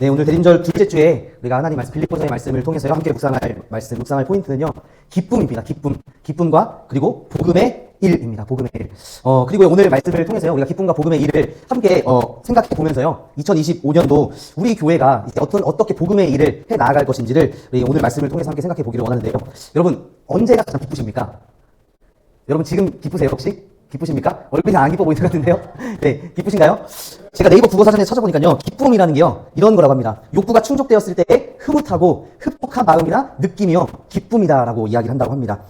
네, 오늘 대림절 둘째 주에 우리가 하나님 말씀 빌립보서의 말씀을 통해서 함께 묵상할 말씀, 묵상할 포인트는요. 기쁨입니다. 기쁨. 기쁨과 그리고 복음의 일입니다. 복음의 일. 어, 그리고 오늘 말씀을 통해서요. 우리가 기쁨과 복음의 일을 함께 어, 생각해 보면서요. 2025년도 우리 교회가 어떤 어떻게 복음의 일을 해 나아갈 것인지를 오늘 말씀을 통해서 함께 생각해 보기를 원하는데요. 여러분, 언제가 가장 기쁘십니까? 여러분 지금 기쁘세요 혹시? 기쁘십니까? 얼굴이 잘안 기뻐 보이는 것 같은데요? 네, 기쁘신가요? 제가 네이버 국어 사전에 찾아보니까요, 기쁨이라는 게요, 이런 거라고 합니다. 욕구가 충족되었을 때의 흐뭇하고 흡족한 마음이나 느낌이요, 기쁨이다라고 이야기를 한다고 합니다.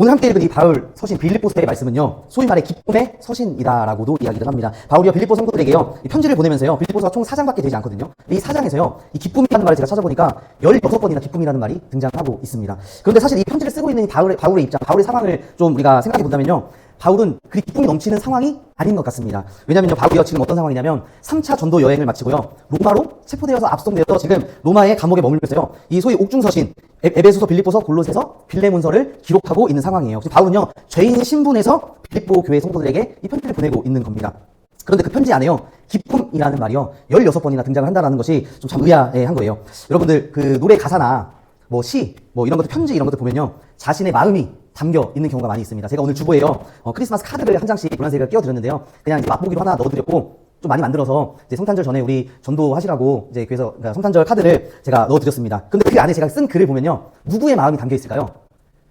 오늘 함께 읽은 이 바울 서신 빌립보서의 말씀은요, 소위 말해 기쁨의 서신이다라고도 이야기를 합니다. 바울이요 빌립보 성도들에게요, 이 편지를 보내면서요, 빌립보서가 총 4장밖에 되지 않거든요. 이 4장에서요, 이 기쁨이라는 말을 제가 찾아보니까 16번이나 기쁨이라는 말이 등장하고 있습니다. 그런데 사실 이 편지를 쓰고 있는 이 바울의, 바울의 입장, 바울의 상황을 좀 우리가 생각해 본다면요, 바울은 그리 기쁨이 넘치는 상황이 아닌 것 같습니다. 왜냐면요, 바울이요, 지금 어떤 상황이냐면, 3차 전도 여행을 마치고요, 로마로 체포되어서 압송되어서 지금 로마의 감옥에 머물면서요, 이 소위 옥중서신, 에- 에베소서, 빌립보서, 골로새서, 빌레몬서를 기록하고 있는 상황이에요. 바울은요, 죄인의 신분에서 빌립보 교회 성도들에게 이 편지를 보내고 있는 겁니다. 그런데 그 편지 안에요. 기쁨이라는 말이요. 16번이나 등장을 한다는 것이 좀 참 의아한 거예요. 여러분들 그 노래 가사나 뭐 시, 뭐 이런 것들 편지 이런 것들 보면요. 자신의 마음이 담겨 있는 경우가 많이 있습니다. 제가 오늘 주보에요. 어, 크리스마스 카드를 한 장씩 노란색을 끼워드렸는데요. 그냥 이제 맛보기로 하나 넣어드렸고 좀 많이 만들어서 이제 성탄절 전에 우리 전도하시라고 이제 그래서 그러니까 성탄절 카드를 제가 넣어드렸습니다. 근데 그 안에 제가 쓴 글을 보면요. 누구의 마음이 담겨 있을까요?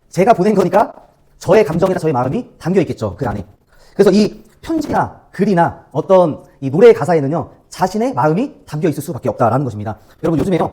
제가 보낸 거니까 저의 감정이나 저의 마음이 담겨 있겠죠. 그 안에. 그래서 이 편지나 글이나 어떤 이 노래의 가사에는요, 자신의 마음이 담겨 있을 수밖에 없다라는 것입니다. 여러분 요즘에요,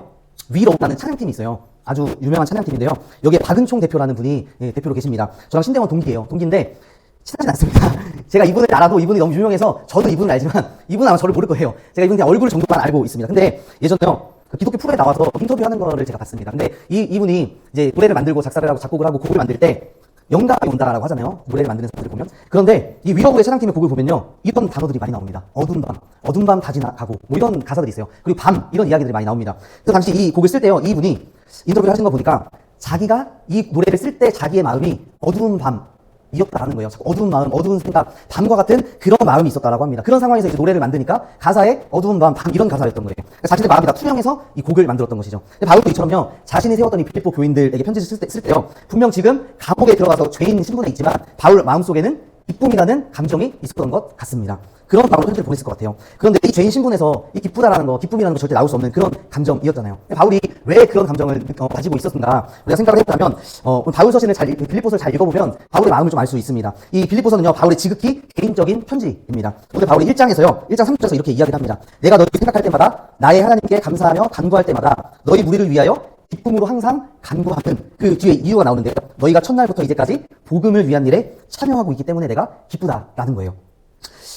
위로라는 찬양팀이 있어요. 아주 유명한 찬양팀인데요. 여기에 박은총 대표라는 분이 예, 대표로 계십니다. 저랑 신대원 동기예요. 동기인데 친하진 않습니다. 제가 이분을 알아도 이분이 너무 유명해서 저도 이분을 알지만 이분은 아마 저를 모를 거예요. 제가 이분 그냥 얼굴 정도만 알고 있습니다. 근데 예전에요. 그 기독교 프로에 나와서 인터뷰하는 거를 제가 봤습니다. 근데 이, 이분이 이제 노래를 만들고 작사를 하고 작곡을 하고 곡을 만들 때 영감이 온다라고 하잖아요. 노래를 만드는 사람들을 보면. 그런데 이 위로부의 찬양팀의 곡을 보면요. 이런 단어들이 많이 나옵니다. 어두운 밤, 어두운 밤 다 지나가고 뭐 이런 가사들이 있어요. 그리고 밤 이런 이야기들이 많이 나옵니다. 그래서 당시 이 곡을 쓸 때요. 이분이 인터뷰를 하신 거 보니까 자기가 이 노래를 쓸 때 자기의 마음이 어두운 밤 이었다라는 거예요. 자꾸 어두운 마음, 어두운 생각, 밤과 같은 그런 마음이 있었다라고 합니다. 그런 상황에서 이제 노래를 만드니까 가사에 어두운 밤, 밤 이런 가사였던 거예요. 그러니까 자신의 마음이 다 투명해서 이 곡을 만들었던 것이죠. 바울도 이처럼요, 자신이 세웠던 이 빌립보 교인들에게 편지를 쓸, 때, 쓸 때요, 분명 지금 감옥에 들어가서 죄인 신분에 있지만 바울 마음속에는 기쁨이라는 감정이 있었던 것 같습니다. 그런 바울로 편지를 보냈을 것 같아요. 그런데 이 죄인 신분에서 이 기쁘다라는 거, 기쁨이라는 거 절대 나올 수 없는 그런 감정이었잖아요. 바울이 왜 그런 감정을 어, 가지고 있었는가 우리가 생각을 해보자면 어, 바울 서신을 잘, 읽- 빌립보서를 잘 읽어보면 바울의 마음을 좀 알 수 있습니다. 이 빌립보서는요, 바울의 지극히 개인적인 편지입니다. 오늘 바울이 1장에서요, 1장 3절에서 이렇게 이야기를 합니다. 내가 너희 생각할 때마다 나의 하나님께 감사하며 간구할 때마다 너희 무리를 위하여 기쁨으로 항상 간구하는 그 뒤에 이유가 나오는데요. 너희가 첫날부터 이제까지 복음을 위한 일에 참여하고 있기 때문에 내가 기쁘다라는 거예요.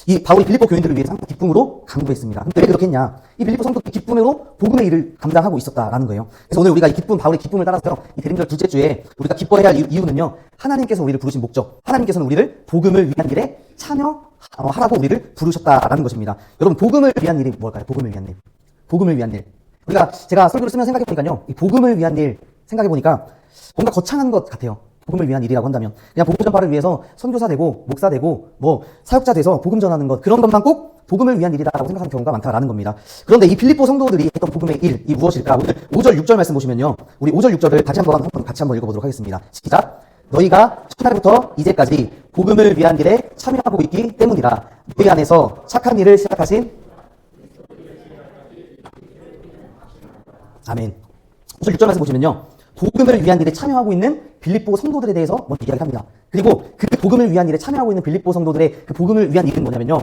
이 바울이 빌립보 교인들을 위해서 항상 기쁨으로 간구했습니다. 근데 왜 그렇게 했냐? 이 빌립보 성도들이 기쁨으로 복음의 일을 감당하고 있었다라는 거예요. 그래서 오늘 우리가 이 기쁨, 바울의 기쁨을 따라서요, 이 대림절 둘째 주에 우리가 기뻐해야 할 이유- 이유는요, 하나님께서 우리를 부르신 목적, 하나님께서는 우리를 복음을 위한 일에 참여하라고 우리를 부르셨다라는 것입니다. 여러분, 복음을 위한 일이 뭘까요? 복음을 위한 일. 복음을 위한 일. 우리가 제가 설교를 쓰면 생각해 보니까요, 이 복음을 위한 일 생각해 보니까 뭔가 거창한 것 같아요. 복음을 위한 일이라고 한다면 그냥 복음 전파를 위해서 선교사 되고 목사 되고 뭐 사역자 돼서 복음 전하는 것 그런 것만 꼭 복음을 위한 일이다라고 생각하는 경우가 많다라는 겁니다. 그런데 이 빌립보 성도들이 했던 복음의 일, 이 무엇일까? 오늘 5절, 6절 말씀 보시면요. 우리 5절, 6절을 다시 한번, 한번 같이 한번 읽어 보도록 하겠습니다. 시작. 너희가 첫날부터 이제까지 복음을 위한 일에 참여하고 있기 때문이라 너희 안에서 착한 일을 시작하신 아멘. 5절 6절 말씀 보시면요. 복음을 위한 일에 참여하고 있는 빌립보 성도들에 대해서 먼저 이야기를 합니다. 그리고 그 복음을 위한 일에 참여하고 있는 빌립보 성도들의 그 복음을 위한 일은 뭐냐면요.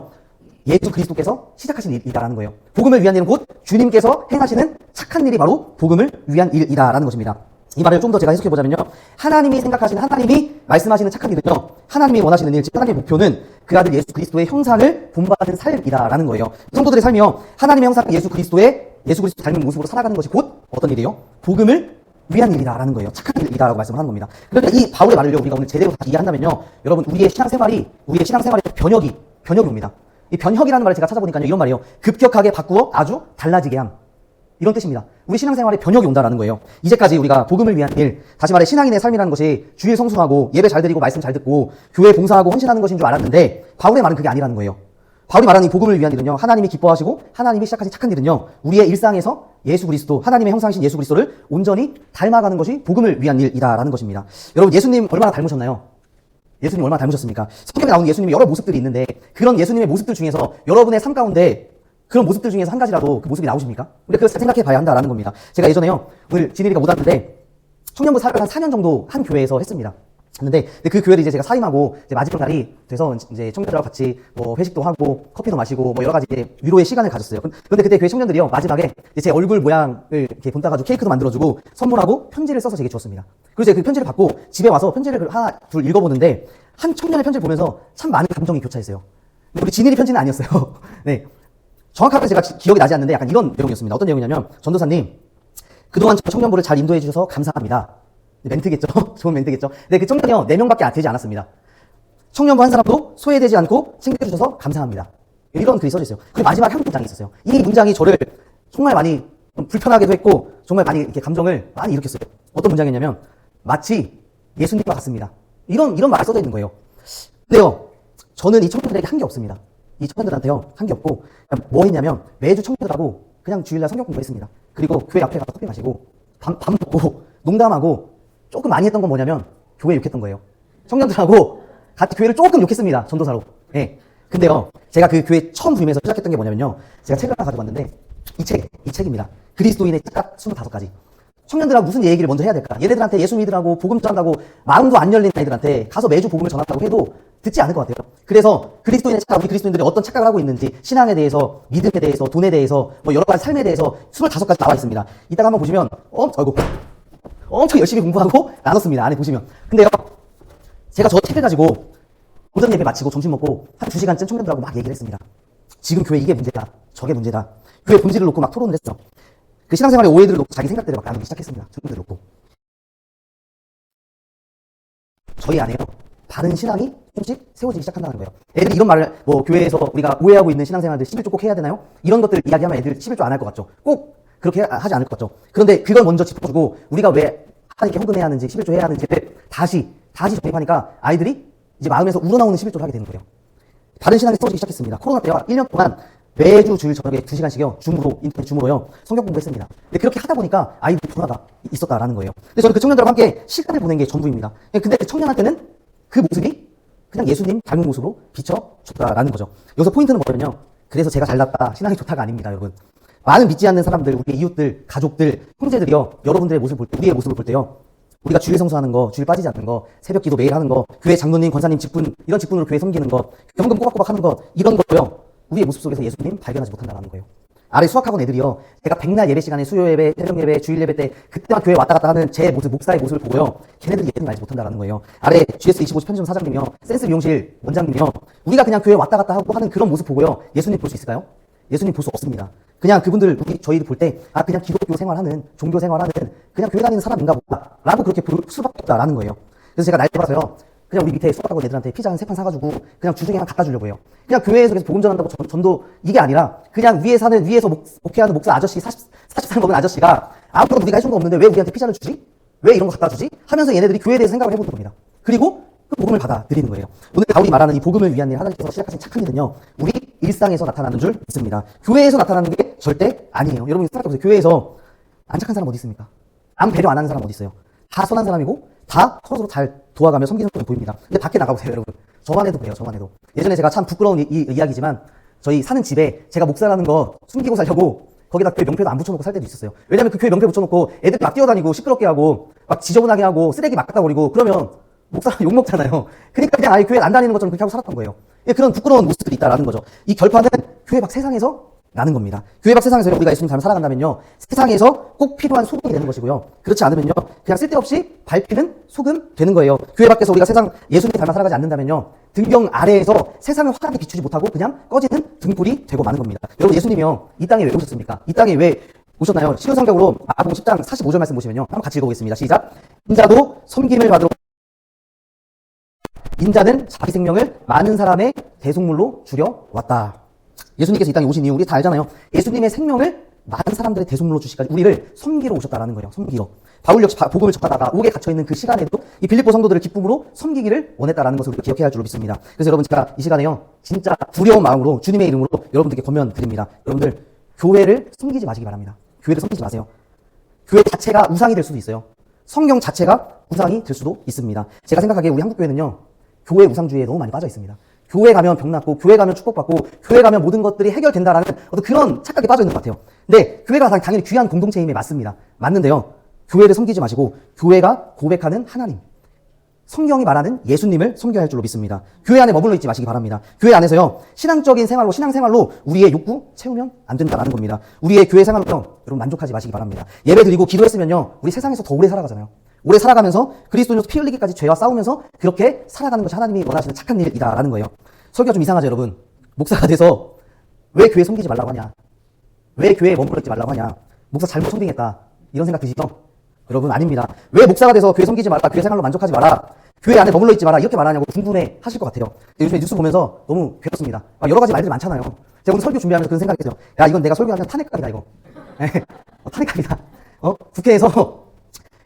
예수 그리스도께서 시작하신 일이다라는 거예요. 복음을 위한 일은 곧 주님께서 행하시는 착한 일이 바로 복음을 위한 일이다라는 것입니다. 이 말을 좀 더 제가 해석해 보자면요. 하나님이 생각하시는 하나님이 말씀하시는 착한 일은요. 하나님이 원하시는 일, 즉 하나님의 목표는 그 아들 예수 그리스도의 형상을 본받는 삶이다라는 거예요. 성도들의 삶이요. 하나님의 형상 예수 그리스도의 예수 그리스도 닮은 모습으로 살아가는 것이 곧 어떤 일이에요? 복음을 위한 일이다라는 거예요. 착한 일이다라고 말씀을 하는 겁니다. 그러니까 이 바울의 말을요, 우리가 오늘 제대로 다 이해한다면요, 여러분, 우리의 신앙생활이, 우리의 신앙생활의 변혁이, 변혁이 옵니다. 이 변혁이라는 말을 제가 찾아보니까요, 이런 말이에요. 급격하게 바꾸어 아주 달라지게 함. 이런 뜻입니다. 우리 신앙생활에 변혁이 온다라는 거예요. 이제까지 우리가 복음을 위한 일, 다시 말해 신앙인의 삶이라는 것이 주일 성수하고 예배 잘 드리고 말씀 잘 듣고 교회 봉사하고 헌신하는 것인 줄 알았는데 바울의 말은 그게 아니라는 거예요. 바울이 말하는 이 복음을 위한 일은요, 하나님이 기뻐하시고 하나님이 시작하신 착한 일은요, 우리의 일상에서 예수 그리스도, 하나님의 형상이신 예수 그리스도를 온전히 닮아가는 것이 복음을 위한 일이다라는 것입니다. 여러분, 예수님 얼마나 닮으셨나요? 예수님 얼마나 닮으셨습니까? 성경에 나오는 예수님의 여러 모습들이 있는데 그런 예수님의 모습들 중에서 여러분의 삶 가운데 그런 모습들 중에서 한 가지라도 그 모습이 나오십니까? 우리가 그걸 생각해 봐야 한다라는 겁니다. 제가 예전에요, 오늘 진일이가 못 왔는데 청년부 사역을 한 4년 정도 한 교회에서 했습니다. 했는데 근데 그 교회를 이제 제가 사임하고 이제 마지막 날이 돼서 이제 청년들하고 같이 뭐 회식도 하고 커피도 마시고 뭐 여러 가지 위로의 시간을 가졌어요. 근- 근데 그때 교회 청년들이요 마지막에 이제 제 얼굴 모양을 이렇게 본따가지고 케이크도 만들어주고 선물하고 편지를 써서 제게 줬습니다. 그래서 그 편지를 받고 집에 와서 편지를 하나 둘 읽어보는데 한 청년의 편지를 보면서 참 많은 감정이 교차했어요. 근데 우리 진일이 편지는 아니었어요. 네. 정확하게 제가 기- 기억이 나지 않는데 약간 이런 내용이었습니다. 어떤 내용이냐면 전도사님 그동안 저 청년부를 잘 인도해 주셔서 감사합니다. 멘트겠죠? 좋은 멘트겠죠? 근데 그 청년이요, 4명밖에 되지 않았습니다. 청년부 한 사람도 소외되지 않고 챙겨주셔서 감사합니다. 이런 글이 써져 있어요. 그리고 마지막 한 문장이 있었어요. 이 문장이 저를 정말 많이 좀 불편하게도 했고, 정말 많이 이렇게 감정을 많이 일으켰어요. 어떤 문장이냐면, 마치 예수님과 같습니다. 이런, 이런 말이 써져 있는 거예요. 근데요, 저는 이 청년들에게 한 게 없습니다. 이 청년들한테요, 한 게 없고, 뭐 했냐면, 매주 청년들하고 그냥 주일날 성경 공부했습니다. 그리고 교회 앞에 가서 커피 마시고, 밥, 밥 먹고, 농담하고, 조금 많이 했던 건 뭐냐면, 교회 욕했던 거예요. 청년들하고 같이 교회를 조금 욕했습니다. 전도사로. 예. 근데요, 제가 그 교회 처음 부임해서 시작했던 게 뭐냐면요. 제가 책을 하나 가져왔는데, 이 책, 이 책입니다. 그리스도인의 딱 25가지. 청년들하고 무슨 얘기를 먼저 해야 될까? 얘네들한테 예수 믿으라고 복음 전한다고 마음도 안 열린 아이들한테 가서 매주 복음을 전한다고 해도 듣지 않을 것 같아요. 그래서 그리스도인의 착각, 우리 그리스도인들이 어떤 착각을 하고 있는지 신앙에 대해서, 믿음에 대해서, 돈에 대해서, 뭐 여러 가지 삶에 대해서 25가지 나와 있습니다. 이따가 한번 보시면, 어, 아이고, 엄청 열심히 공부하고 나눴습니다. 안에 보시면. 근데요, 제가 저 책을 가지고 오전 예배 마치고 점심 먹고 한 2시간쯤 청년들하고 막 얘기를 했습니다. 지금 교회 이게 문제다. 저게 문제다. 교회 본질을 놓고 막 토론을 했어. 그 신앙생활의 오해들을 놓고 자기 생각들을 막 나누기 시작했습니다. 청년들을 놓고. 저희 안에요. 바른 신앙이 조금씩 세워지기 시작한다는 거예요. 애들이 이런 말을 뭐 교회에서 우리가 오해하고 있는 신앙생활들 11조 꼭 해야 되나요? 이런 것들 이야기하면 애들 11조 안 할 것 같죠. 꼭 그렇게 하- 하지 않을 것 같죠. 그런데 그걸 먼저 짚어주고 우리가 왜 하나님께 헌금해야 하는지 11조 해야 하는지를 다시 다시 정립하니까 아이들이 이제 마음에서 우러나오는 11조를 하게 되는 거예요. 바른 신앙이 세워지기 시작했습니다. 코로나 때와 1년 동안 매주 주일 저녁에 2시간씩요, 줌으로, 인터넷 줌으로요, 성경 공부했습니다. 근데 그렇게 하다 보니까 아이들이 변화가 있었다라는 거예요. 근데 저는 그 청년들과 함께 시간을 보낸 게 전부입니다. 근데 그 청년한테는 그 모습이 그냥 예수님 닮은 모습으로 비춰졌다라는 거죠. 여기서 포인트는 뭐냐면요. 그래서 제가 잘났다, 신앙이 좋다가 아닙니다, 여러분. 많은 믿지 않는 사람들, 우리의 이웃들, 가족들, 형제들이요, 여러분들의 모습을 볼 때, 우리의 모습을 볼 때요, 우리가 주일 성수하는 거, 주일 빠지지 않는 거, 새벽 기도 매일 하는 거, 교회 장로님, 권사님 직분, 이런 직분으로 교회 섬기는 거, 현금 꼬박꼬박 하는 거, 이런 것도요, 우리의 모습 속에서 예수님 발견하지 못한다는 거예요. 아래 수학학원 애들이요, 제가 백날 예배 시간에 수요 예배, 새벽 예배, 주일 예배 때, 그때만 교회 왔다 갔다 하는 제 모습, 목사의 모습을 보고요, 걔네들이 예수님 알지 못한다는 거예요. 아래 GS25 편의점 사장님이요, 센스 미용실 원장님이요, 우리가 그냥 교회 왔다 갔다 하고 하는 그런 모습 보고요, 예수님 볼 수 있을까요? 예수님 볼 수 없습니다. 그냥 그분들 우리 저희들 볼때 아 그냥 기독교 생활하는 종교 생활하는 그냥 교회 다니는 사람인가 보다라고 그렇게 볼 수밖에 없다라는 거예요. 그래서 제가 날 잡아서요. 그냥 우리 밑에 수업하고 애들한테 피자 한 세 판 사가지고 그냥 주중에 하나 갖다 주려고 해요. 그냥 교회에서 계속 복음 전한다고 전, 전도 이게 아니라 그냥 위에 사는 위에서 목, 목회하는 목사 아저씨 40, 40살 먹은 아저씨가 아무런 우리가 해준 거 없는데 왜 우리한테 피자를 주지? 왜 이런 거 갖다 주지? 하면서 얘네들이 교회에 대해서 생각을 해보는 겁니다. 그리고 그 복음을 받아들이는 거예요. 오늘 바울이 말하는 이 복음을 위한 일 하나님께서 시작하신 착한 일은요. 우리 일상에서 나타나는 줄 믿습니다. 교회에서 나타나는 게 절대 아니에요. 여러분 생각해보세요. 교회에서 안 착한 사람 어디 있습니까? 남 배려 안 하는 사람 어디 있어요? 다 선한 사람이고 다 서로 잘 도와가며 섬기는 모습 보입니다. 근데 밖에 나가보세요, 여러분. 저만 해도 그래요, 저만 해도. 예전에 제가 참 부끄러운 이, 이 이야기지만 저희 사는 집에 제가 목사라는 거 숨기고 살려고 거기다 교회 명패도 안 붙여놓고 살 때도 있었어요. 왜냐면 그 교회 명패 붙여놓고 애들 막 뛰어다니고 시끄럽게 하고 막 지저분하게 하고 쓰레기 막 갖다 버리고 그러면 목사 욕 먹잖아요. 그러니까 그냥 아예 교회 안 다니는 것처럼 그렇게 하고 살았던 거예요. 예, 그런 부끄러운 모습들이 있다라는 거죠. 이 결판은 교회 밖 세상에서 나는 겁니다. 교회 밖 세상에서 우리가 예수님 닮아 살아간다면요. 세상에서 꼭 필요한 소금이 되는 것이고요. 그렇지 않으면요. 그냥 쓸데없이 밟히는 소금 되는 거예요. 교회 밖에서 우리가 세상 예수님 닮아 살아가지 않는다면요. 등경 아래에서 세상을 환하게 비추지 못하고 그냥 꺼지는 등불이 되고 마는 겁니다. 여러분 예수님이요. 이 땅에 왜 오셨습니까? 이 땅에 왜 오셨나요? 신효성경으로 마가복음 10장 45절 말씀 보시면요. 한번 같이 읽어보겠습니다. 시작. 인자도 섬김을 받으러 인자는 자기 생명을 많은 사람의 대속물로 주려 왔다. 예수님께서 이 땅에 오신 이유 우리 다 알잖아요. 예수님의 생명을 많은 사람들의 대속물로 주시까지 우리를 섬기러 오셨다라는 거예요. 섬기러. 바울 역시 바- 복음을 전하다가 옥에 갇혀 있는 그 시간에도 이 빌립보 성도들을 기쁨으로 섬기기를 원했다라는 것을 기억해야 할 줄로 믿습니다. 그래서 여러분 제가 이 시간에요. 진짜 두려운 마음으로 주님의 이름으로 여러분들께 권면 드립니다. 여러분들 교회를 섬기지 마시기 바랍니다. 교회를 섬기지 마세요. 교회 자체가 우상이 될 수도 있어요. 성경 자체가 우상이 될 수도 있습니다. 제가 생각하기에 우리 한국 교회는요, 교회 우상주의에 너무 많이 빠져 있습니다. 교회 가면 병났고, 교회 가면 축복받고, 교회 가면 모든 것들이 해결된다라는 어떤 그런 착각에 빠져 있는 것 같아요. 근데 교회가 당- 당연히 귀한 공동체임에 맞습니다. 맞는데요, 교회를 섬기지 마시고, 교회가 고백하는 하나님, 성경이 말하는 예수님을 섬겨야 할 줄로 믿습니다. 교회 안에 머물러 있지 마시기 바랍니다. 교회 안에서요, 신앙적인 생활로, 신앙생활로 우리의 욕구 채우면 안 된다라는 겁니다. 우리의 교회 생활로 여러분 만족하지 마시기 바랍니다. 예배 드리고 기도했으면요, 우리 세상에서 더 오래 살아가잖아요. 오래 살아가면서 그리스도인으로서 피 흘리기까지 죄와 싸우면서 그렇게 살아가는 것이 하나님이 원하시는 착한 일이다라는 거예요. 설교가 좀 이상하죠, 여러분? 목사가 돼서 왜 교회 섬기지 말라고 하냐? 왜 교회에 머물러 있지 말라고 하냐? 목사 잘못 섬기겠다. 이런 생각 드시죠? 여러분 아닙니다. 왜 목사가 돼서 교회 섬기지 마라, 교회 생활로 만족하지 마라, 교회 안에 머물러 있지 마라 이렇게 말하냐고 궁금해 하실 것 같아요. 요즘에 뉴스 보면서 너무 괴롭습니다. 막 여러 가지 말들이 많잖아요. 제가 오늘 설교 준비하면서 그런 생각했어요. 야 이건 내가 설교하면 탄핵각이다 이거. 어, 탄핵각이다. 어? 국회에서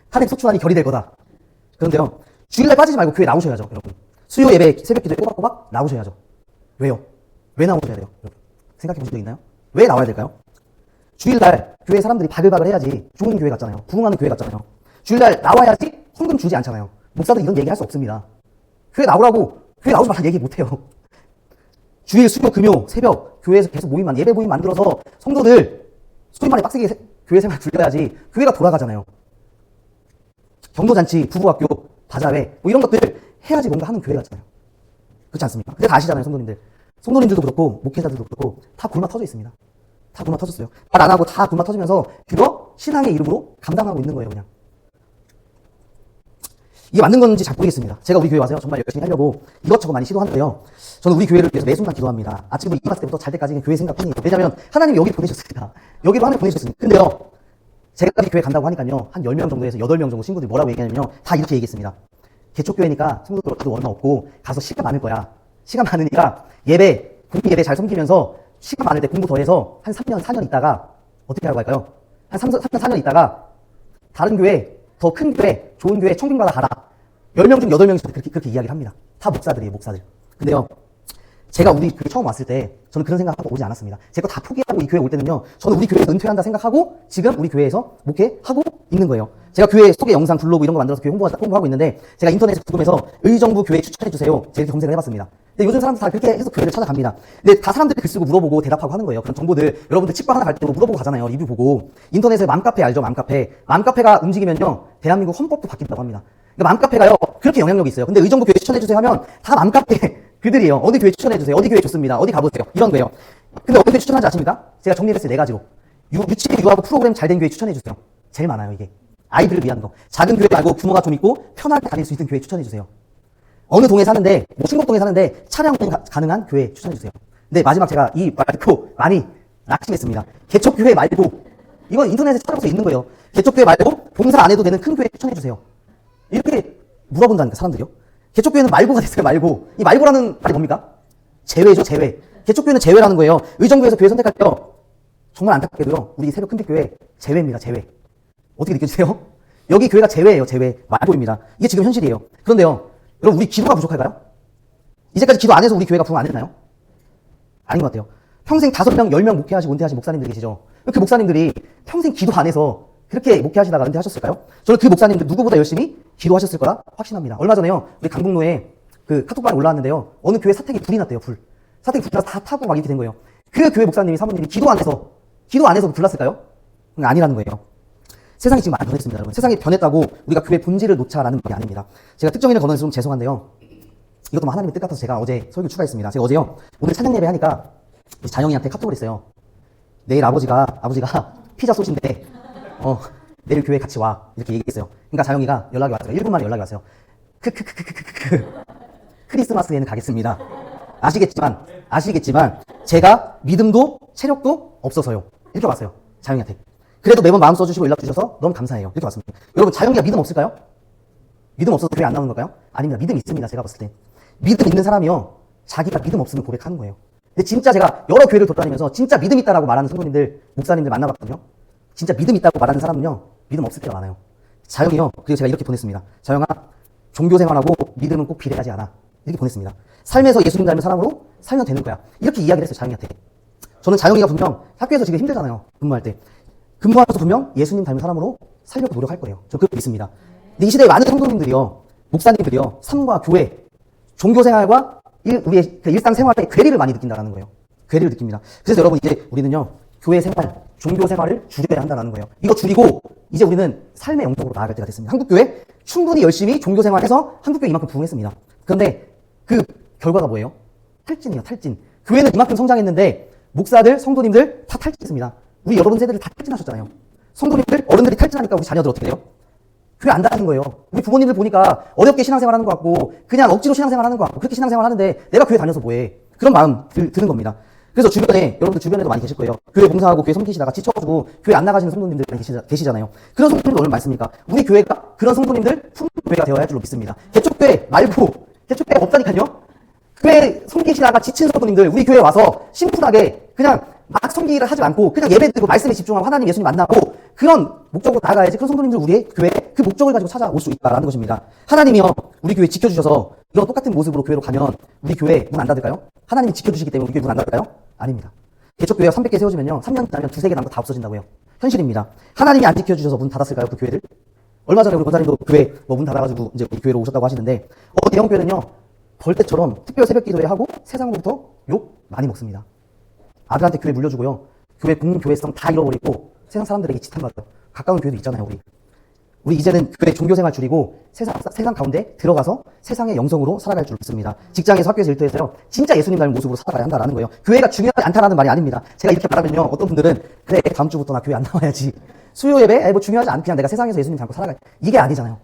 탄핵 소추안이 결의될 거다. 그런데요. 주일날 빠지지 말고 교회 나오셔야죠, 여러분. 수요 예배 새벽 기도에 꼬박꼬박 나오셔야죠. 왜요? 왜 나오셔야 돼요, 여러분? 생각해 보신 적 있나요? 왜 나와야 될까요? 주일날 교회 사람들이 바글바글 해야지 좋은 교회 같잖아요. 부흥하는 교회 같잖아요. 주일날 나와야지 헌금 주지 않잖아요. 목사들 이런 얘기 할 수 없습니다. 교회 나오라고 교회 나오지 말라 얘기 못해요. 주일, 수요, 금요, 새벽 교회에서 계속 모임만 예배 모임 만들어서 성도들 말해 빡세게 세- 교회 생활 굴려야지 교회가 돌아가잖아요. 경도잔치, 부부학교, 바자회 뭐 이런 것들 해야지 뭔가 하는 교회 같잖아요. 그렇지 않습니까? 근데 다 아시잖아요, 성도님들. 성도님들도 그렇고 목회자들도 그렇고 다 굶어 터져 있습니다. 다 굶어 터졌어요. 말 안 하고 다 굶어 터지면서 그거 신앙의 이름으로 감당하고 있는 거예요, 그냥. 이게 맞는 건지 잘 모르겠습니다. 제가 우리 교회 와서요, 정말 열심히 하려고 이것저것 많이 시도하는데요. 저는 우리 교회를 위해서 매 순간 기도합니다. 아침부터 일어났을 때부터 잘 때까지 교회 생각뿐이에요. 왜냐면 하나님이 여기 보내셨습니다. 여기로 하나님 보내셨습니다. 근데요, 제가 교회 간다고 하니까요, 한 10명 정도에서 8명 정도 친구들이 뭐라고 얘기하냐면요, 다 이렇게 얘기했습니다. 개척교회니까 성도들도 얼마 없고, 가서 시간 많을 거야. 시간 많으니까 예배, 공비 예배 잘 섬기면서 시간 많을 때 공부 더 해서 한 3년, 4년 있다가 어떻게 하라고 할까요? 한 3, 3년, 4년 있다가 다른 교회, 더 큰 교회, 좋은 교회 청빙받아 가라. 10명 중 8명씩 그렇게, 그렇게 이야기를 합니다. 다 목사들이에요, 목사들. 근데요, 제가 우리 교회 처음 왔을 때 저는 그런 생각하고 오지 않았습니다. 제거다 포기하고 이 교회 올 때는요. 저는 우리 교회에서 은퇴한다 생각하고 지금 우리 교회에서 목회하고 있는 거예요. 제가 교회 소개 영상 블로그 이런 거 만들어서 교회 홍보하, 홍보하고 있는데 제가 인터넷에 궁금해서 의정부 교회 추천해 주세요. 제가 검색을 해봤습니다. 근데 요즘 사람들 다 그렇게 해서 교회를 찾아갑니다. 근데 다 사람들이 글 쓰고 물어보고 대답하고 하는 거예요. 그런 정보들 여러분들 치과 하나 갈 때도 물어보고 가잖아요. 리뷰 보고 인터넷에 맘카페 알죠? 맘카페. 맘카페가 움직이면요. 대한민국 헌법도 바뀐다고 합니다. 그러니까 맘카페가요. 그렇게 영향력이 있어요. 근데 의정부 교회 추천해 주세요 하면 다 맘카페 그들이에요. 어디 교회 추천해 주세요. 어디 교회 좋습니다. 어디 가보세요. 이런 거예요. 근데 어디 교회 추천하지 아십니까? 제가 정리를 했어요. 네 가지로. 유, 유치, 유아부 프로그램 잘 된 교회 추천해 주세요. 제일 많아요, 이게. 아이들을 위한 거. 작은 교회 말고 부모가 좀 있고 편하게 다닐 수 있는 교회 추천해 주세요. 어느 동에 사는데, 뭐 신곡동에 사는데 차량 가- 가능한 교회 추천해 주세요. 근데 마지막 제가 이 말고 많이 낙심했습니다. 개척교회 말고, 이건 인터넷에 찾아보서 있는 거예요. 개척교회 말고 봉사 안 해도 되는 큰 교회 추천해 주세요. 이렇게 물어본다니까, 사람들이요. 개척교회는 말고가 됐어요, 말고. 이 말고라는 말이 뭡니까? 제외죠, 제외. 개척교회는 제외라는 거예요. 의정부에서 교회 선택할 때요. 정말 안타깝게도요. 우리 새벽 큰빛교회 제외입니다, 제외. 어떻게 느껴지세요? 여기 교회가 제외예요, 제외. 말고입니다. 이게 지금 현실이에요. 그런데요. 여러분, 우리 기도가 부족할까요? 이제까지 기도 안 해서 우리 교회가 부흥 안 했나요? 아닌 것 같아요. 평생 다섯 명, 열 명 목회하시고 은퇴하신 목사님들 계시죠? 그 목사님들이 평생 기도 안 해서 그렇게 목회하시다가 은퇴하셨을까요? 저는 그 목사님들 누구보다 열심히 기도하셨을 거라 확신합니다. 얼마 전에요, 우리 강북로에 그 카톡방에 올라왔는데요. 어느 교회 사택이 불이 났대요, 불. 사택이 불이 나서 다 타고 막 이렇게 된 거예요. 그 교회 목사님이 사모님이 기도 안 해서, 기도 안 해서 불났을까요? 아니라는 거예요. 세상이 지금 많이 변했습니다, 여러분. 세상이 변했다고 우리가 교회 본질을 놓자라는 말이 아닙니다. 제가 특정인을 거론해서 좀 죄송한데요. 이것도 뭐 하나님의 뜻 같아서 제가 어제 설교 추가했습니다. 제가 어제요, 오늘 찬양 예배 하니까 자영이한테 카톡을 했어요. 내일 아버지가, 아버지가 피자 쏘신대. 어, 내일 교회 같이 와. 이렇게 얘기했어요. 그러니까 자영이가 연락이 왔어요. 1분 만에 연락이 왔어요. 크크크크크크크. 크리스마스에는 가겠습니다. 아시겠지만, 아시겠지만, 제가 믿음도 체력도 없어서요. 이렇게 왔어요. 자영이한테. 그래도 매번 마음 써주시고 연락 주셔서 너무 감사해요. 이렇게 왔습니다. 여러분, 자영이가 믿음 없을까요? 믿음 없어서 교회 안 나오는 걸까요? 아닙니다. 믿음 있습니다. 제가 봤을 때. 믿음 있는 사람이요. 자기가 믿음 없으면 고백하는 거예요. 근데 진짜 제가 여러 교회를 돌아다니면서 진짜 믿음 있다라고 말하는 성도님들, 목사님들 만나봤거든요. 진짜 믿음 있다고 말하는 사람은요, 믿음 없을 때가 많아요. 자영이요, 그리고 제가 이렇게 보냈습니다. 자영아, 종교 생활하고 믿음은 꼭 비례하지 않아. 이렇게 보냈습니다. 삶에서 예수님 닮은 사람으로 살면 되는 거야. 이렇게 이야기를 했어요, 자영이한테. 저는 자영이가 분명 학교에서 지금 힘들잖아요. 근무할 때. 근무하면서 분명 예수님 닮은 사람으로 살려고 노력할 거예요. 저는 그렇게 믿습니다. 근데 이 시대에 많은 성도님들이요, 목사님들이요, 삶과 교회, 종교 생활과 일, 우리의 그 일상 생활에 괴리를 많이 느낀다는 거예요. 괴리를 느낍니다. 그래서 여러분 이제 우리는요, 교회 생활, 종교 생활을 줄여야 한다는 거예요. 이거 줄이고 이제 우리는 삶의 영역으로 나아갈 때가 됐습니다. 한국교회 충분히 열심히 종교 생활해서 한국교회 이만큼 부흥했습니다. 그런데 그 결과가 뭐예요? 탈진이요, 탈진. 교회는 이만큼 성장했는데 목사들, 성도님들 다 탈진했습니다. 우리 여러분 세대를 다 탈진하셨잖아요. 성도님들, 어른들이 탈진하니까 우리 자녀들 어떻게 돼요? 교회 안 다니는 거예요. 우리 부모님들 보니까 어렵게 신앙생활 하는 것 같고 그냥 억지로 신앙생활 하는 것 같고 그렇게 신앙생활 하는데 내가 교회 다녀서 뭐해? 그런 마음 들, 드는 겁니다. 그래서 주변에 여러분들 주변에도 많이 계실 거예요. 교회 봉사하고 교회 섬기시다가 지쳐가지고 교회 안 나가시는 성도님들 계시, 계시 잖아요. 그런 성도님들 얼마나 많습니까? 우리 교회가 그런 성도님들 품 교회가 되어야 할 줄로 믿습니다. 개척교회 말고 개척교회 없다니까요. 교회 섬기시다가 지친 성도님들 우리 교회 와서 심플하게 그냥 막 섬기기를 하지 않고 그냥 예배 드리고 말씀에 집중하고 하나님 예수님 만나고 그런 목적으로 나가야지 그런 성도님들 우리의 교회 그 목적을 가지고 찾아올 수 있다라는 것입니다. 하나님이요 우리 교회 지켜주셔서 이런 똑같은 모습으로 교회로 가면 우리 교회 문 안 닫을까요? 하나님이 지켜주시기 때문에 우리 교회 문안 닫을까요? 아닙니다. 개척교회가 300개 세워지면요 3년 지나면 두세 개 남고 다 없어진다고요. 현실입니다. 하나님이 안 지켜주셔서 문 닫았을까요 그 교회를? 얼마 전에 우리 권사님도 교회 뭐 문 닫아가지고 이제 우리 교회로 오셨다고 하시는데 어 대형 교회는요 벌떼처럼 특별 새벽 기도회 하고 세상으로부터 욕 많이 먹습니다. 아들한테 교회 물려주고요. 교회 공교회성 다 잃어버리고 세상 사람들에게 지탄받아요. 가까운 교회도 있잖아요, 우리. 우리 이제는 교회 종교생활 줄이고 세상, 세상 가운데 들어가서 세상의 영성으로 살아갈 줄 믿습니다. 직장에서 학교에서 일터에서요. 진짜 예수님 닮은 모습으로 살아가야 한다는 거예요. 교회가 중요하지 않다는 말이 아닙니다. 제가 이렇게 말하면요. 어떤 분들은 그래 다음 주부터 나 교회 안 나와야지. 수요 예배 뭐 중요하지 않 그냥 내가 세상에서 예수님 닮고 살아가. 이게 아니잖아요.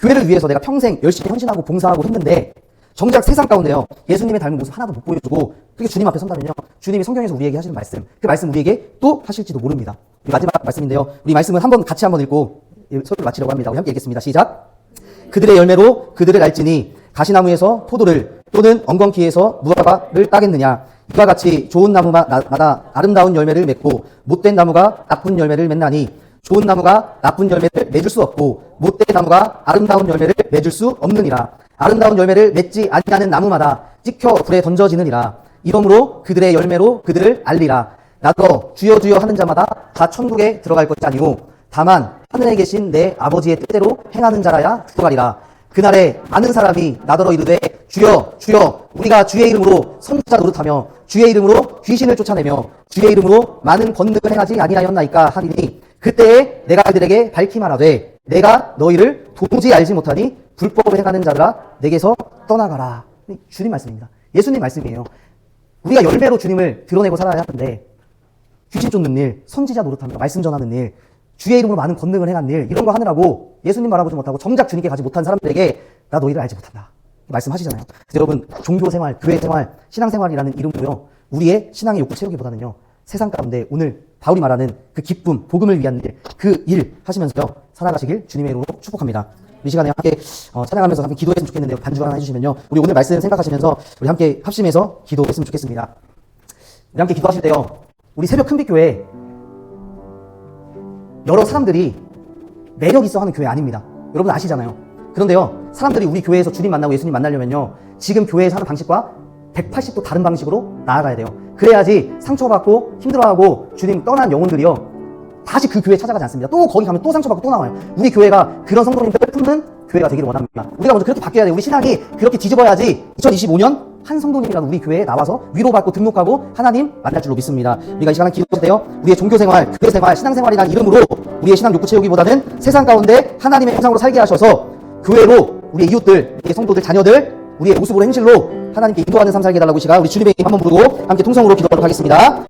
교회를 위해서 내가 평생 열심히 헌신하고 봉사하고 했는데 정작 세상 가운데요 예수님의 닮은 모습 하나도 못 보여주고 그렇게 주님 앞에 선다면요 주님이 성경에서 우리에게 하시는 말씀 그 말씀 우리에게 또 하실지도 모릅니다 마지막 말씀인데요 우리 말씀은 한번 같이 한번 읽고 소리를 마치려고 합니다. 함께 읽겠습니다. 시작. 그들의 열매로 그들을 알지니 가시나무에서 포도를 또는 엉겅퀴에서 무화과를 따겠느냐? 이와 같이 좋은 나무마다 아름다운 열매를 맺고 못된 나무가 나쁜 열매를 맺나니 좋은 나무가 나쁜 열매를 맺을 수 없고 못된 나무가 아름다운 열매를 맺을 수 없느니라. 아름다운 열매를 맺지 아니하는 나무마다 찍혀 불에 던져지느니라. 이러므로 그들의 열매로 그들을 알리라. 나도 주여 주여 하는 자마다 다 천국에 들어갈 것이 아니오 다만 하늘에 계신 내 아버지의 뜻대로 행하는 자라야 들어가리라. 그날에 많은 사람이 나더러 이르되 주여 주여 우리가 주의 이름으로 선지자 노릇하며 주의 이름으로 귀신을 쫓아내며 주의 이름으로 많은 권능을 행하지 아니하였나이까 하리니 그때에 내가 그들에게 밝히 말하되 내가 너희를 도무지 알지 못하니 불법을 행하는 자들아 내게서 떠나가라. 주님 말씀입니다. 예수님 말씀이에요. 우리가 열매로 주님을 드러내고 살아야 하는데 귀신 쫓는 일, 선지자 노릇하며 말씀 전하는 일, 주의 이름으로 많은 권능을 행한 일 이런 거 하느라고 예수님 알아보지 못하고 정작 주님께 가지 못한 사람들에게 나 너희를 알지 못한다 말씀하시잖아요. 여러분 종교 생활, 교회 생활, 신앙 생활이라는 이름으로요 우리의 신앙의 욕구 채우기보다는요 세상 가운데 오늘 바울이 말하는 그 기쁨, 복음을 위한 일, 그 일 하시면서요 살아가시길 주님의 이름으로 축복합니다. 이 시간에 함께 어, 찬양하면서 함께 기도했으면 좋겠는데요. 반주 하나 해주시면요. 우리 오늘 말씀 생각하시면서 우리 함께 합심해서 기도했으면 좋겠습니다. 우리 함께 기도하실 때요. 우리 새벽 큰빛 교회 여러 사람들이 매력 있어 하는 교회 아닙니다. 여러분 아시잖아요. 그런데요, 사람들이 우리 교회에서 주님 만나고 예수님 만나려면요, 지금 교회에서 하는 방식과 180도 다른 방식으로 나아가야 돼요. 그래야지 상처받고 힘들어하고 주님 떠난 영혼들이요, 다시 그 교회 찾아가지 않습니다. 또 거기 가면 또 상처받고 또 나와요. 우리 교회가 그런 성도님들을 품는 교회가 되기를 원합니다. 우리가 먼저 그렇게 바뀌어야 돼요. 우리 신앙이 그렇게 뒤집어야지 2025년 한 성도님이라도 우리 교회에 나와서 위로받고 등록하고 하나님 만날 줄로 믿습니다. 우리가 이 시간에 기도할 때요. 우리의 종교생활, 교회생활, 신앙생활이라는 이름으로 우리의 신앙 욕구 채우기보다는 세상 가운데 하나님의 형상으로 살게 하셔서 교회로 우리의 이웃들, 우리의 성도들, 자녀들 우리의 모습으로 행실로 하나님께 인도하는 삶 살게 해달라고 이 시간 우리 주님의 이름 한번 부르고 함께 통성으로 기도하도록 하겠습니다.